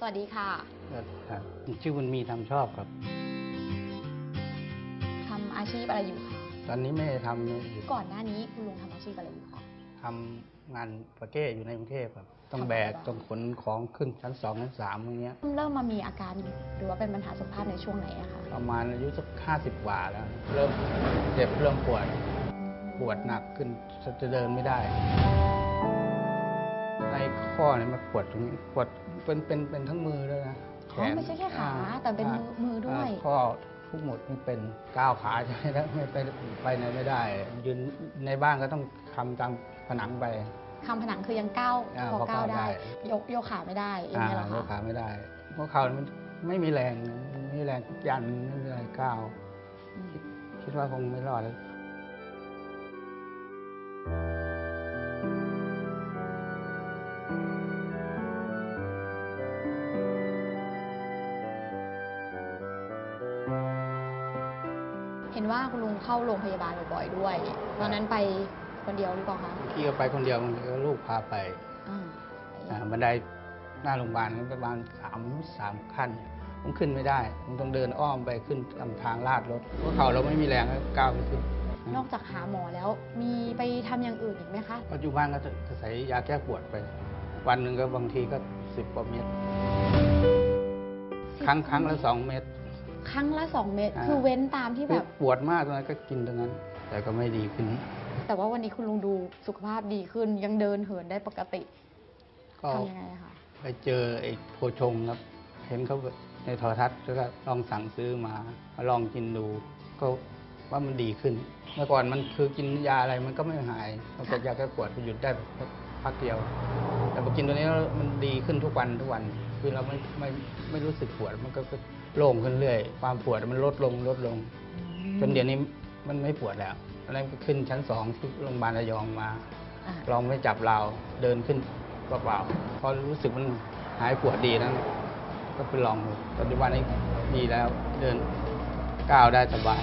สวัสดีค่ะครับชื่อบุญมีทำชอบครับ ทำอาชีพอะไรอยู่คะตอนนี้ไม่ได้ทำอยู่ก่อนหน้านี้คุณลุงทำอาชีพอะไรอยู่คะ ทำงานประเก้อยู่ในกรุงเทพครับ ต้องแบกทำอะไรบ้างต้องขนของขึ้นชั้นสองชั้นสามอย่างเงี้ย เริ่มมามีอาการหรือว่าเป็นปัญหาสุขภาพในช่วงไหนอะคะประมาณอายุสักห้าสิบกว่าแล้ว เริ่มเจ็บเริ่มปวด ปวดหนักขึ้นจะเดินไม่ได้ ในข้อเนี่ยมันปวดตรงนี้ปวดเป็นเป็นเป็นทั้งมือด้วยนะอ๋อไม่ใช่แค่ขาอ่แต่เป็นมือมือด้วยาข้อทุกหมดนี่เป็นก้าวขาจะไม่ได้ไม่ไปไปไหนไม่ได้ ยืนในบ้านก็ต้องทำตามผนังไป คำผนังคือยังก้าวอ่าพอพอก้าวก้าวได้ ได้ ยกยกขาไม่ได้อย่างอ่าเงี้ยเหรอยกคะขาไม่ได้เพราะเขามันไม่มีแรงไม่มีแรงยันไม่มีแรงก้าว อืมคิดว่าคงไม่รอดแล้ว ห็นว่าคุณลุงเข้าโรงพยาบาลบ่อยๆด้วย ตอนนั้นไปคนเดียวหรือเปล่าคะพี่ก็ไปคนเดียวบางทีก็ลูกพาไปอ่าอ่าบันไดหน้าโรงพยาบาลประมาณสามสามขั้นผมขึ้นไม่ได้ผมต้องเดินอ้อมไปขึ้นตามทางลาดรถเพราะเขาเราไม่มีแรงก็ก้าวไม่ขึ้นนอกจากหาหมอแล้วมีไปทำอย่างอื่นอีกไหมคะ ปัจจุบันก็จะใส่ยาแก้ปวดไป วันหนึ่งก็บางทีก็สิบกว่าเม็ดครั้งครั้งละสองเม็ด ครั้งละสองเม็ดอ่า คือเว้นตามที่แบบปวดมากตอนนั้นก็กินตรงนั้น แต่ก็ไม่ดีขึ้น แต่ว่าวันนี้คุณลุงดูสุขภาพดีขึ้น ยังเดินเหินได้ปกติก็ทำยังไงอะคะไปเจอไอ้โพชงครับ เห็นเขาในโทรทัศน์แล้วก็ลองสั่งซื้อมามาลองกินดู ก็ว่ามันดีขึ้น เมื่อก่อนมันคือกินยาอะไรมันก็ไม่หายเราจะยาแก้ปวดไปหยุดได้พักเดียว แต่พอกินตัวนี้แล้วมันดีขึ้นทุกวันทุกวัน คือเราไม่ไม่ไม่รู้สึกปวดมันก็โล่งขึ้นเรื่อย ความปวดมันลดลงลดลง จนเดี๋ยวนี้มันไม่ปวดแล้วอนนั้นก็ขึ้นชั้นสองที่โรงพยาบาลระยองมา ลองไม่จับเราเดินขึ้นเปล่าๆพอรู้สึกมันหายปวดดีนั้น ก็ไปลองดูปัจจุบันนี้ดีแล้วเดินก้าวได้สบาย